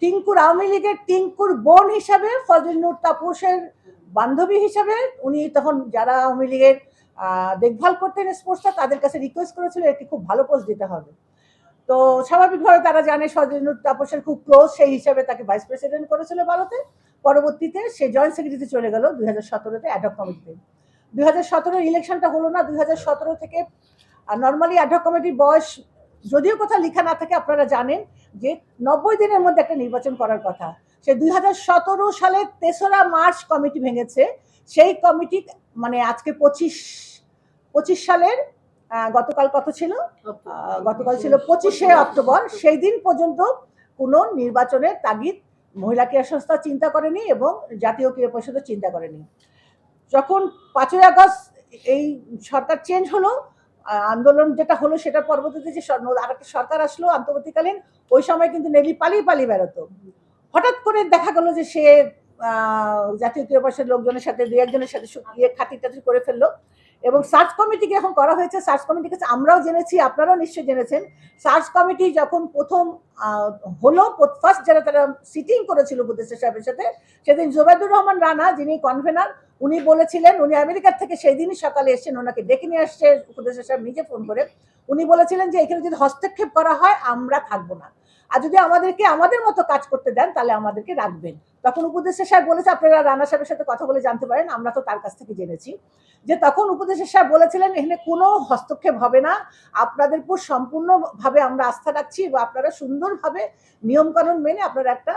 টিঙ্কুর আওয়ামী লীগের টিঙ্কুর বোন হিসাবে ফজলনুর তাপসের বান্ধবী হিসাবে উনি তখন যারা আওয়ামী লীগের দেখভাল করতেন স্পোর্টসটা, তাদের কাছে রিকোয়েস্ট করেছিল একটি খুব ভালো পোস্ট দিতে হবে। তো স্বাভাবিকভাবে তারা জানে সজনুর তাপসের খুব ক্লোজ সেই হিসাবে তাকে ভাইস প্রেসিডেন্ট করেছিল ভারতে। পরবর্তীতে সে জয়েন্ট সেক্রেটারিতে চলে গেল দুই হাজার সতেরোতে অ্যাডক কমিটিতে দুই হাজার সতেরোর ইলেকশনটা হলো না, দুই হাজার সতেরো থেকে নর্মালি অ্যাডক কমিটির বয়স, যদিও কথা লেখা না থাকে, আপনারা জানেন। যে নব্বই দিনের মধ্যে একটা নির্বাচন করার কথা। সে দুই হাজার সতেরো সালের তেসরা মার্চ কমিটি ভেঙেছে। সেই কমিটি মানে আজকে পঁচিশ পঁচিশ সালের গতকাল কত ছিল? গতকাল ছিল পঁচিশে অক্টোবর। সেই দিন পর্যন্ত কোনো নির্বাচনের তাগিদ মহিলা ক্রীড়া সংস্থা চিন্তা করেনি এবং জাতীয় ক্রীড়া পরিষদও চিন্তা করেনি। যখন পাঁচই আগস্ট এই সরকার চেঞ্জ হলো আন্দোলন যেটা হলো সেটার পরবর্তীতে যে আর একটা সরকার আসলো আন্তর্বর্তীকালীন ওই সময় কিন্তু নেলি পালিয়ে পালিয়ে বেরোতো। হঠাৎ করে দেখা গেলো যে সে জাতীয় ক্রীড়া পরিষদের লোকজনের সাথে দু একজনের সাথে ইয়ে খাতির করে ফেলল। এবং সার্চ কমিটিকে এখন করা হয়েছে, সার্চ কমিটির কাছে আমরাও জেনেছি, আপনারাও নিশ্চয়ই জেনেছেন। সার্চ কমিটি যখন প্রথম হলো ফার্স্ট যারা তারা সিটিং করেছিল উপদেষ্টা সাহেবের সাথে, সেদিন জোবাইদুর রহমান রানা, যিনি কনভেনার উনি বলেছিলেন, উনি আমেরিকার থেকে সেই দিনই সকালে এসেছেন, ওনাকে ডেকে নিয়ে আসছে উপদেষ্টা সাহেব নিজে ফোন করে। উনি বলেছিলেন যে, এখানে যদি হস্তক্ষেপ করা হয়, আমরা থাকব না। আর যদি আমাদেরকে আমাদের মতো কাজ করতে দেন, তাহলে আমাদেরকে রাখবেন। তখন উপদেষ্টা সাহেব বলেছে, আপনারা রানা সাহেবের সাথে কথা বলে জানতে পারেন, আমরা তো তার কাছ থেকে জেনেছি। যে তখন উপদেষ্টা সাহেব বলেছিলেন, এখানে কোনো হস্তক্ষেপ হবে না। আপনাদের উপর সম্পূর্ণভাবে আমরা আস্থা রাখছি বা আপনারা সুন্দরভাবে নিয়মকানুন মেনে আপনারা একটা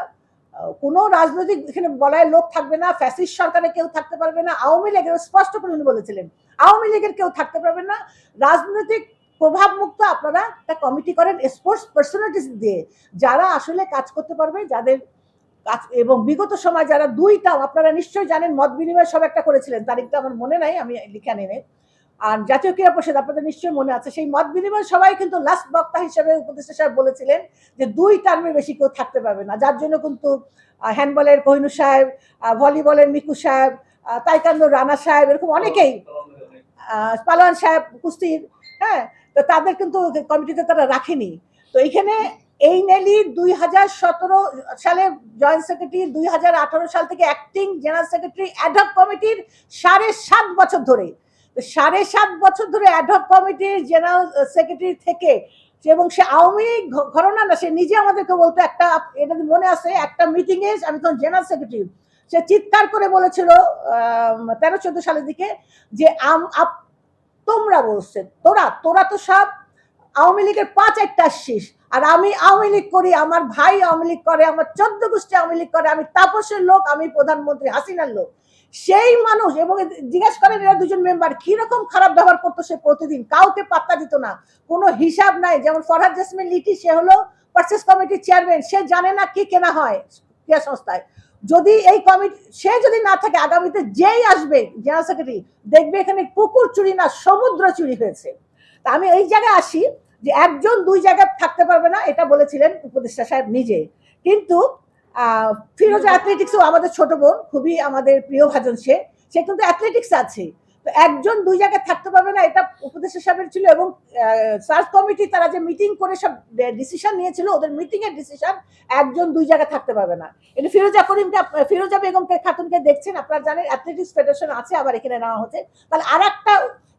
কোনো রাজনৈতিক এখানে বলায় লোক থাকবে না, ফ্যাসিস্ট সরকারে কেউ থাকতে পারবে না, আওয়ামী লীগের স্পষ্ট করে উনি বলেছিলেন, আওয়ামী লীগের কেউ থাকতে পারবে না। রাজনৈতিক প্রভাব মুক্ত আপনারা একটা কমিটি করেন স্পোর্টস পার্সোনালিটিস দিয়ে। যারা আসলে কাজ করতে পারবে, যাদের কাজ এবং বিগত সময় যারা দুইটা, আপনারা নিশ্চয়ই জানেন, মত বিনিময় সব একটা করেছিলেন। তারিখটা আমার মনে নাই, আমি লিখে নাই। আর জাতীয় ক্রীড়া পরিষদ, আপনাদের নিশ্চয়ই মনে আছে, সেই মত বিনিময় সবাই কিন্তু লাস্ট বক্তা হিসেবে উপদেষ্টা সাহেব বলেছিলেন যে দুই টার্মে বেশি কেউ থাকতে পারবে না। যার জন্য কিন্তু হ্যান্ডবলের কোহিনুর সাহেব ভলিবলের মিকু সাহেব তাইকান্দো রানা সাহেব, এরকম অনেকেই পালোয়ান সাহেব, কুস্তির হ্যাঁ তো তাদের কিন্তু কমিটিতে তারা রাখেনি। তো এইখানে এই নেলি দুই হাজার সতেরো সালে জয়েন্ট সেক্রেটারি, দুই হাজার আঠারো সাল থেকে অ্যাক্টিং জেনারেল সেক্রেটারি অ্যাডহক কমিটির সাড়ে সাত বছর ধরে। সাড়ে সাত বছর ধরে অ্যাডহক কমিটির জেনারেল সেক্রেটারি থেকে এবং সে আওয়ামী লীগ ঘ- ঘরনা না, সে নিজে আমাদেরকে বলতো একটা, এটা মনে আছে, একটা মিটিংয়ে আমি তখন জেনারেল সেক্রেটারি। সে চিৎকার করে বলেছিল তেরো চোদ্দ সালের দিকে যে তোমরা বলছে, তোরা তোরা তো সব আওয়ামী লীগের পাঁচ একটা আসছিস। আর আমি আওয়ামী লীগ করি, আমার ভাই আওয়ামী লীগ করে, আমার চোদ্দ গোষ্ঠী আওয়ামী লীগ করে, আমি তাপসের লোক, আমি প্রধানমন্ত্রী হাসিনার লোক। সেই মানুষ, এবং জিজ্ঞেস করেন এরা দুজন মেম্বার কীরকম খারাপ ব্যবহার করতো সে প্রতিদিন? কাউকে পাত্তা দিত না। কোনো হিসাব নাই। যেমন ফরহাদ জাসমিন লিটি সে হলো পার্চেস কমিটির চেয়ারম্যান সে জানে না কি কেনা হয় ক্রিয়া সংস্থায়। যদি এই কমিটি সে যদি না থাকে, আগামীতে যেই আসবে জেনারেল সেক্রেটারি দেখবে এখানে পুকুর চুরি না, সমুদ্র চুরি হয়েছে। তা আমি এই জায়গায় আসি যে একজন দুই জায়গায় থাকতে পারবে না, এটা বলেছিলেন উপদেষ্টা সাহেব নিজে। কিন্তু ফিরোজা অ্যাথলেটিক্সও আমাদের ছোট বোন, খুবই আমাদের প্রিয় ভাজন সে। সে কিন্তু অ্যাথলেটিক্স আছে। তো একজন দুই জায়গায় থাকতে পারবে না, এটা উপদেশ সাহেবের ছিল এবং সার্চ কমিটি তারা যে মিটিং করে সব ডিসিশন নিয়েছিল, ওদের মিটিং এর ডিসিশন একজন দুই জায়গায় থাকতে পারবে না। এটা ফিরোজা করিমকে, ফিরোজা বেগমকে, খাতুনকে দেখছেন, আপনারা জানেন অ্যাথলেটিক্স ফেডারেশন আছে, আবার এখানে নেওয়া হচ্ছে। তাহলে আর একটা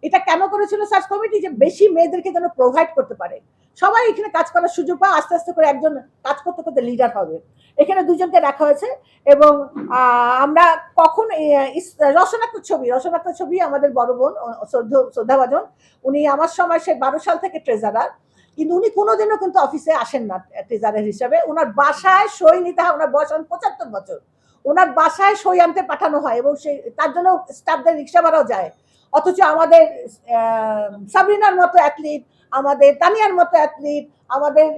এটা কেন করেছিল সার্চ কমিটি? যে বেশি মেয়েদেরকে যেন প্রোভাইড করতে পারে। সবাই এখানে কাজ করার সুযোগ পায়, আস্তে আস্তে করে একজন কাজ করতে করতে লিডার হবে। এখানে দুজনকে রাখা হয়েছে এবং আমরা কখন রসনাক্তর ছবি রসনাক্তর ছবি আমাদের বড় বোন শ্রদ্ধ, শ্রদ্ধাভাজন, উনি আমার সময় সে বারো সাল থেকে ট্রেজারার কিন্তু উনি কোনোদিনও কিন্তু অফিসে আসেন না ট্রেজারার হিসাবে। ওনার বাসায় সই নিতে হয় ওনার বয়স এখন পঁচাত্তর বছর। ওনার বাসায় সই আনতে পাঠানো হয় এবং সেই তার জন্য স্টাফদের রিক্সা ভাড়াও যায়। অথচ আমাদের সাবরিনার মতো অ্যাথলিট আমাদের তানিয়ার মতো অ্যাথলিট আমাদের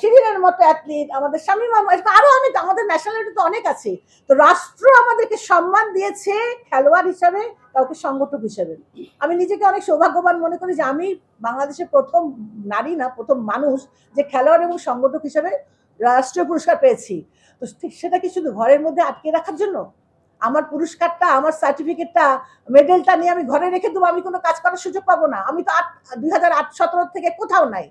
শিরিনের মতো অ্যাথলিট আমাদের শামীমা আরও আরও অনেক, আমাদের ন্যাশনালিটি তো অনেক আছে। তো রাষ্ট্র আমাদেরকে সম্মান দিয়েছে খেলোয়াড় হিসাবে, কাউকে সংগঠক হিসেবে। আমি নিজেকে অনেক সৌভাগ্যবান মনে করি যে আমি বাংলাদেশের প্রথম নারী না, প্রথম মানুষ যে খেলোয়াড় এবং সংগঠক হিসাবে রাষ্ট্রীয় পুরস্কার পেয়েছি। তো সেটা কি শুধু ঘরের মধ্যে আটকে রাখার জন্য? আমার পুরস্কারটা, আমার সার্টিফিকেটটা মেডেলটা নিয়ে আমি ঘরে রেখে দেবো, আমি কোনো কাজ করার সুযোগ পাবো না। আমি তো আট, দুই হাজার আট, সতেরো থেকে কোথাও নাই।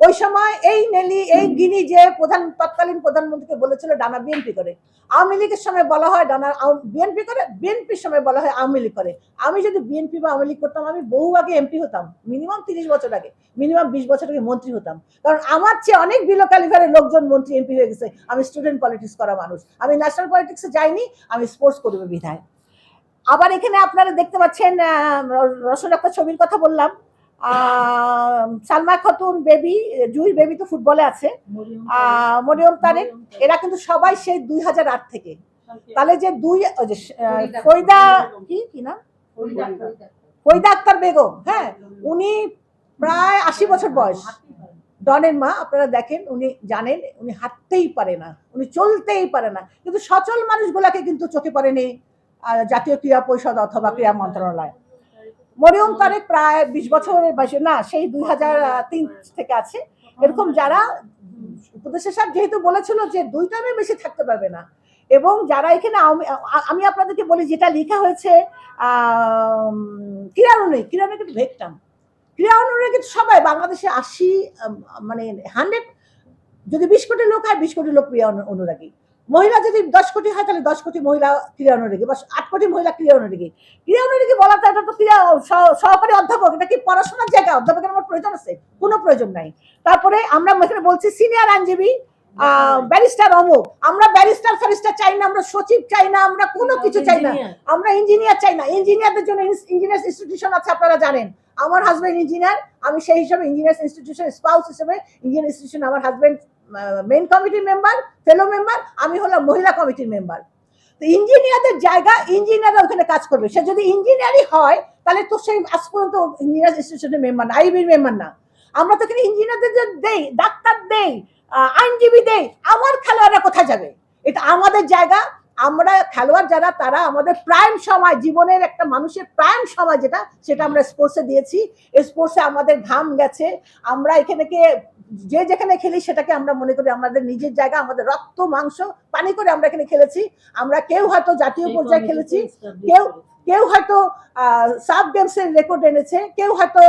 ওই সময় এই নেলি, এই গিনি যে প্রধান, তৎকালীন প্রধানমন্ত্রীকে বলেছিল ডানা বিএনপি করে, আওয়ামী লীগের সময় বলা হয় ডানা বিএনপি করে, বিএনপির সময় বলা হয় আওয়ামী লীগ করে। আমি যদি বিএনপি বা আওয়ামী লীগ করতাম, আমি বহু আগে এমপি হতাম, মিনিমাম তিরিশ বছর আগে, মিনিমাম বিশ বছর আগে মন্ত্রী হতাম। কারণ আমার চেয়ে অনেক বিলো ক্যালিফারের লোকজন মন্ত্রী, এমপি হয়ে গেছে। আমি স্টুডেন্ট পলিটিক্স করা মানুষ। আমি ন্যাশনাল পলিটিক্সে যাইনি, আমি স্পোর্টস করব বিধায়। আবার এখানে আপনারা দেখতে পাচ্ছেন রসন একটা ছবির কথা বললাম। সালমা খাতুন বেবি জুই বেবি তো ফুটবলে আছে। আহ, মরিয়ম তারেক এরা কিন্তু সবাই সেই দুই হাজার আট থেকে। তাহলে যে দুই ওই যে আহ, ফরিদা কি কি না ফরিদা আক্তার বেগম হ্যাঁ। উনি প্রায় আশি বছর বয়স। ডনের মা আপনারা দেখেন উনি জানেন উনি হাঁটতেই পারে না। উনি চলতেই পারে না। কিন্তু সচল মানুষগুলাকে কিন্তু চোখে পড়েনি আহ, জাতীয় ক্রীড়া পরিষদ অথবা ক্রীড়া মন্ত্রণালয়। মরিয়ম তারেক প্রায় বিশ বছরের বয়সে, না, সেই দুই হাজার তিন থেকে আছে। এরকম যারা উপদেশের সাহেব যেহেতু বলেছিল যে দুই টাইমে বেশি থাকতে পারবে না, এবং যারা এখানে আমি আপনাদেরকে বলি, যেটা লেখা হয়েছে অনুরাগী ক্রীড়া কিন্তু ভেকটাম অনুরাগী কিন্তু সবাই, বাংলাদেশে আশি মানে হান্ড্রেড যদি বিশ কোটি লোক হয়, বিশ কোটি লোক অনু- অনুরাগী। মহিলা যদি দশ কোটি হয় তাহলে দশ কোটি মহিলা ক্রীড়া অনুরাগী। বা আট কোটি মহিলা ক্রীড়া অনুরাগী। ক্রীড়া অনুরাগী বলা তো এটা তো ক্রীড়া সহকারী অধ্যাপক এটা কি পড়াশোনার জায়গা? অধ্যাপকের আমার প্রয়োজন আছে কোনো প্রয়োজন নাই। তারপরে আমরা এখানে বলছি সিনিয়র আইনজীবী ব্যারিস্টার অমুক। আমরা ব্যারিস্টার ফ্যারিস্টার চাই না আমরা সচিব চাই না আমরা কোনো কিছু চাই না। আমরা ইঞ্জিনিয়ার চাই না। ইঞ্জিনিয়ারদের জন্য ইঞ্জিনিয়ার ইনস্টিটিউশন আছে আপনারা জানেন। আমার হাজবেন্ড ইঞ্জিনিয়ার আমি সেই হিসাবে ইঞ্জিনিয়ার ইনস্টিটিউশন স্পাউস হিসেবে ইঞ্জিনিয়ার ইনস্টিটিউশন আমার হাজবেন্ড মেইন কমিটির মেম্বার ফেলো মেম্বার আমি হলাম মহিলা কমিটির মেম্বার তো ইঞ্জিনিয়ারদের জায়গা ইঞ্জিনিয়াররা ওখানে কাজ করবে। সে যদি ইঞ্জিনিয়ারই হয়, তাহলে তো সেই আজ পর্যন্ত ইঞ্জিনিয়ার ইনস্টিটিউশনের মেম্বার না আইবির মেম্বার না। আমরা তো এখানে ইঞ্জিনিয়ারদের দেই, ডাক্তার দেই আইনজীবী দেই, আমার খেলোয়াড়রা কোথায় যাবে? এটা আমাদের জায়গা আমরা খেলোয়াড় যারা তারা আমাদের প্রাইম সময় জীবনের একটা মানুষের প্রাইম সময় যেটা সেটা আমরা স্পোর্টসে দিয়েছি। স্পোর্টসে আমাদের ঘাম গেছে। আমরা এখানে কে যে যেখানে খেলি সেটাকে আমরা মনে করি আমাদের নিজের জায়গা আমাদের রক্ত মাংস পানি করে আমরা এখানে খেলেছি। আমরা কেউ হয়তো জাতীয় পর্যায়ে খেলেছি। কেউ কেউ হয়তো সাব গেমসের রেকর্ড এনেছে। কেউ হয়তো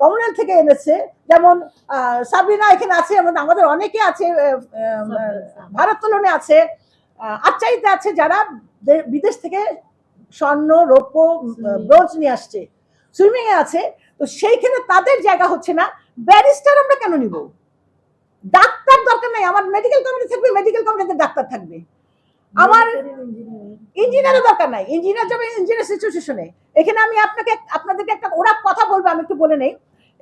কমনওয়েলথ থেকে এনেছে। যেমন আহ, সাবিনা এখানে আছে আমাদের অনেকে আছে ভারোত্তোলনে আছে। আচ্ছাইতে আছে যারা বিদেশ থেকে স্বর্ণ রৌপ্য ব্রোঞ্জ নিয়ে আসছে। সুইমিং এ আছে। তো সেইখানে তাদের জায়গা হচ্ছে না ব্যারিস্টার আমরা কেন নিব? ডাক্তার দরকার নাই। আমার মেডিকেল কমিটি থাকবে মেডিকেল কমিটিতে ডাক্তার থাকবে। আমার ইঞ্জিনিয়ারের দরকার নাই। ইঞ্জিনিয়ার যাবে ইঞ্জিনিয়ার সিচুয়েশনে এখানে আমি আপনাকে আপনাদেরকে একটা ওরা কথা বলব আমি একটু বলে নেই।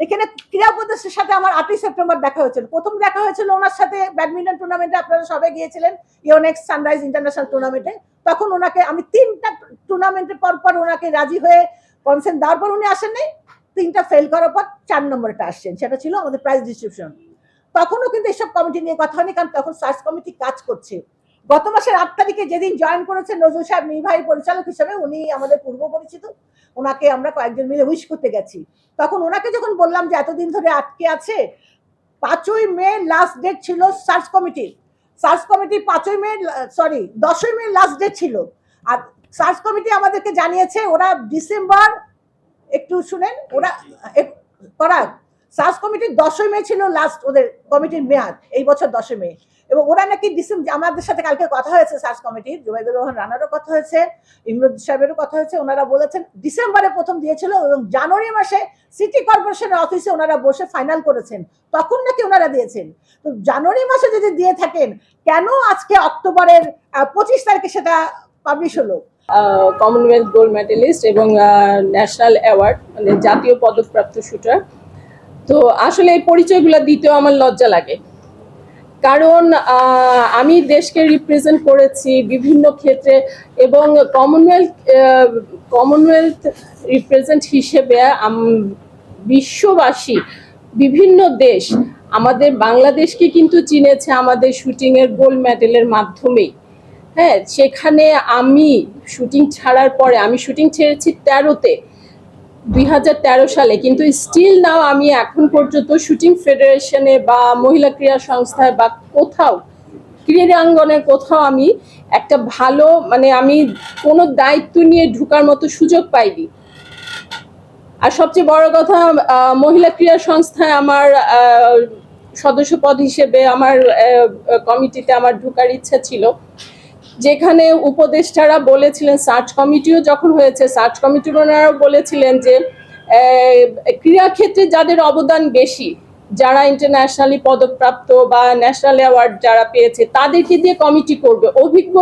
এখানে ক্রীড়া সাথে আমার আটই সেপ্টেম্বর দেখা হয়েছিল। প্রথম দেখা হয়েছিল ওনার সাথে ব্যাডমিন্টন টুর্নামেন্টে আপনারা সবাই গিয়েছিলেন ইওনেক্স সানরাইজ ইন্টারন্যাশনাল টুর্নামেন্টে তখন ওনাকে আমি তিনটা টুর্নামেন্টের পর পর ওনাকে রাজি হয়ে কনসেন্ট দেওয়ার পর উনি আসেন নাই তিনটা ফেল করার পর চার নম্বরটা আসছেন। সেটা ছিল আমাদের প্রাইজ ডিস্ট্রিবিউশন তখনও কিন্তু এসব কমিটি নিয়ে কথা হয়নি, কারণ তখন সার্চ কমিটি কাজ করছে। গত মাসের আট তারিখে যেদিন জয়েন করেছেন নজরুল সাহেব, নির্বাহী পরিচালক হিসেবে উনি আমাদের পূর্ব পরিচিত। ওনাকে আমরা কয়েকজন মিলে উইশ করতে গেছি। তখন ওনাকে যখন বললাম যে এতদিন ধরে আটকে আছে, পাঁচই মে লাস্ট ডেট ছিল সার্চ কমিটির সার্চ কমিটি পাঁচই মে সরি দশই মে লাস্ট ডেট ছিল। আর সার্চ কমিটি আমাদেরকে জানিয়েছে, ওরা ডিসেম্বর একটু শুনেন, ওরা করার সার্চ কমিটির দশই মে ছিল লাস্ট ওদের কমিটির মেয়াদ, এই বছর দশই মে। এবং ওরা নাকি ডিসেম্বর আমাদের সাথে কালকে কথা হয়েছে সার্চ কমিটির, জুবাইদুর রহমান রানারও কথা হয়েছে, ইমরুদ সাহেবেরও কথা হয়েছে, ওনারা বলেছেন ডিসেম্বরে প্রথম দিয়েছিল এবং জানুয়ারি মাসে সিটি কর্পোরেশনের অফিসে ওনারা বসে ফাইনাল করেছেন, তখন নাকি ওনারা দিয়েছেন। তো জানুয়ারি মাসে যদি দিয়ে থাকেন, কেন আজকে অক্টোবরের পঁচিশ তারিখে সেটা পাবলিশ হলো? কমনওয়েলথ গোল্ড মেডেলিস্ট এবং ন্যাশনাল অ্যাওয়ার্ড মানে জাতীয় পদকপ্রাপ্ত শুটার তো আসলে এই পরিচয়গুলো দিতেও আমার লজ্জা লাগে। কারণ আমি দেশকে রিপ্রেজেন্ট করেছি বিভিন্ন ক্ষেত্রে এবং কমনওয়েলথ কমনওয়েলথ রিপ্রেজেন্ট হিসেবে বিশ্ববাসী বিভিন্ন দেশ আমাদের বাংলাদেশকে কিন্তু চিনেছে আমাদের শুটিংয়ের গোল্ড মেডেলের মাধ্যমেই। হ্যাঁ সেখানে আমি শুটিং ছাড়ার পরে, আমি শুটিং ছেড়েছি তেরোতে। দুই হাজার তেরো সালে, কিন্তু স্টিল নাও আমি এখন পর্যন্ত শুটিং ফেডারেশনে বা মহিলা ক্রীড়া সংস্থায় বা কোথাও ক্রীড়াঙ্গনে কোথাও আমি একটা ভালো মানে আমি কোনো দায়িত্ব নিয়ে ঢোকার মতো সুযোগ পাইনি। আর সবচেয়ে বড় কথা মহিলা ক্রীড়া সংস্থায় আমার সদস্য পদ হিসেবে আমার কমিটিতে আমার ঢোকার ইচ্ছা ছিল। যেখানে উপদেষ্টারা বলেছিলেন সার্চ কমিটিও যখন হয়েছে সার্চ কমিটির ওনারাও বলেছিলেন যে ক্রীড়াক্ষেত্রে যাদের অবদান বেশি যারা ইন্টারন্যাশনালি পদকপ্রাপ্ত বা ন্যাশনাল অ্যাওয়ার্ড যারা পেয়েছে তাদেরকে দিয়ে কমিটি করবে। অভিজ্ঞ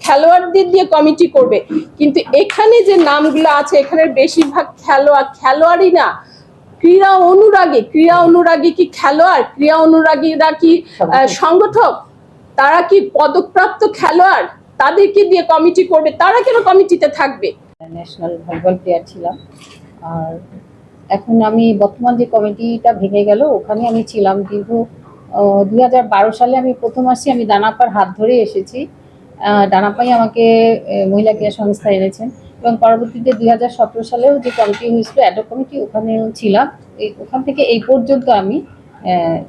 খেলোয়াড়দের দিয়ে কমিটি করবে। কিন্তু এখানে যে নামগুলো আছে এখানের বেশিরভাগ খেলোয়াড় খেলোয়াড়ই না। ক্রীড়া অনুরাগী ক্রীড়া অনুরাগী কি খেলোয়াড়? ক্রীড়া অনুরাগীরা কি সংগঠক? তারা কি পদকপ্রাপ্ত খেলোয়াড়? তাদেরকে দিয়ে কমিটি করবে তারা কেন কমিটিতে থাকবে? ন্যাশনাল ভলিবল প্লেয়ার ছিলাম। আর এখন আমি বর্তমান যে কমিটিটা ভেঙে গেল ওখানে আমি ছিলাম। দীর্ঘ দুই হাজার বারো সালে আমি প্রথম আসছি আমি দানাপার হাত ধরে এসেছি। আহ, দানাপাই আমাকে মহিলা ক্রিয়া সংস্থা এনেছেন। এবং পরবর্তীতে দুই হাজার সতেরো সালেও যে কমিটি হয়েছিল অ্যাডো কমিটি ওখানেও ছিলাম। ওখান থেকে এই পর্যন্ত আমি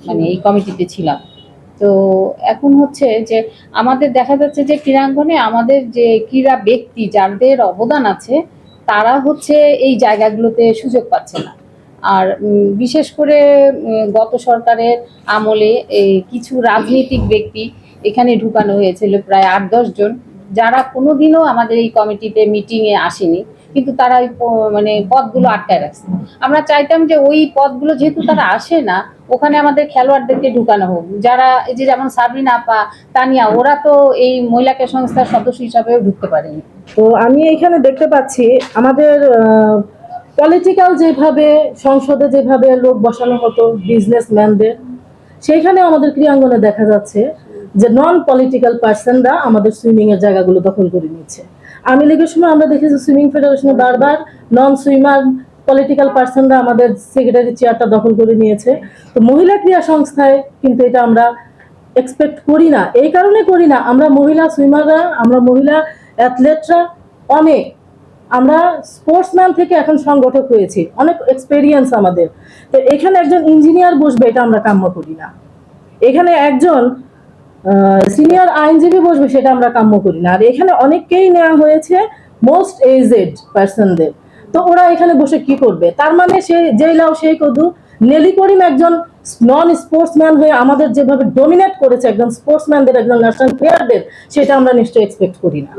মানে এই কমিটিতে ছিলাম। তো এখন হচ্ছে যে আমাদের দেখা যাচ্ছে যে ক্রীড়াঙ্গনে আমাদের যে ক্রীড়া ব্যক্তি যাদের অবদান আছে, তারা হচ্ছে এই জায়গাগুলোতে সুযোগ পাচ্ছে না। আর বিশেষ করে গত সরকারের আমলে এই কিছু রাজনৈতিক ব্যক্তি এখানে ঢুকানো হয়েছিল প্রায় আট জন। যারা কোনোদিনও আমাদের এই কমিটিতে মিটিংয়ে আসেনি, কিন্তু তারা মানে পদগুলো আটকায় রাখছে। আমরা চাইতাম যে ওই পদগুলো যেহেতু তারা আসে না ওখানে আমাদের খেলোয়াড়দেরকে ঢুকানো হোক। যারা এই যে যেমন সাবরিনা আপা, তানিয়া, ওরা তো এই মহিলা ক্রীড়া সংস্থার সদস্য হিসাবেও ঢুকতে পারেনি। তো আমি এখানে দেখতে পাচ্ছি, আমাদের পলিটিক্যাল যেভাবে, সংসদে যেভাবে লোক বসানো হতো বিজনেসম্যানদের সেইখানে আমাদের ক্রিয়াঙ্গনে দেখা যাচ্ছে যে নন পলিটিক্যাল পার্সনরা আমাদের সুইমিং এর জায়গাগুলো দখল করে নিচ্ছে আমি লীগের সময় আমরা দেখেছি সুইমিং ফেডারেশনে বারবার নন সুইমার পলিটিক্যাল পার্সনরা আমাদের সেক্রেটারি চেয়ারটা দখল করে নিয়েছে। তো মহিলা ক্রিয়া সংস্থায় কিন্তু এটা আমরা এক্সপেক্ট করি না। এই কারণে করি না। আমরা মহিলা সুইমাররা আমরা মহিলা অ্যাথলেটরা অনেক। আমরা স্পোর্টসম্যান থেকে এখন সংগঠক হয়েছি। অনেক এক্সপেরিয়েন্স আমাদের। তো এখানে একজন ইঞ্জিনিয়ার বসবে, এটা আমরা কাম্য করি না। এখানে একজন সিনিয়র আইনজীবী বসবে, সেটা আমরা কাম্য করি না। আর এখানে অনেককেই নেওয়া হয়েছে মোস্ট এজেড পার্সনদের তো ওরা এখানে বসে কি করবে? তার মানে সে যেই লাও সেই কদু। নেলি করিম একজন নন স্পোর্টসম্যান হয়ে আমাদের যেভাবে ডোমিনেট করেছে একজন স্পোর্টসম্যানদের একজন ন্যাশনাল প্লেয়ারদের সেটা আমরা নিশ্চয়ই এক্সপেক্ট করি না।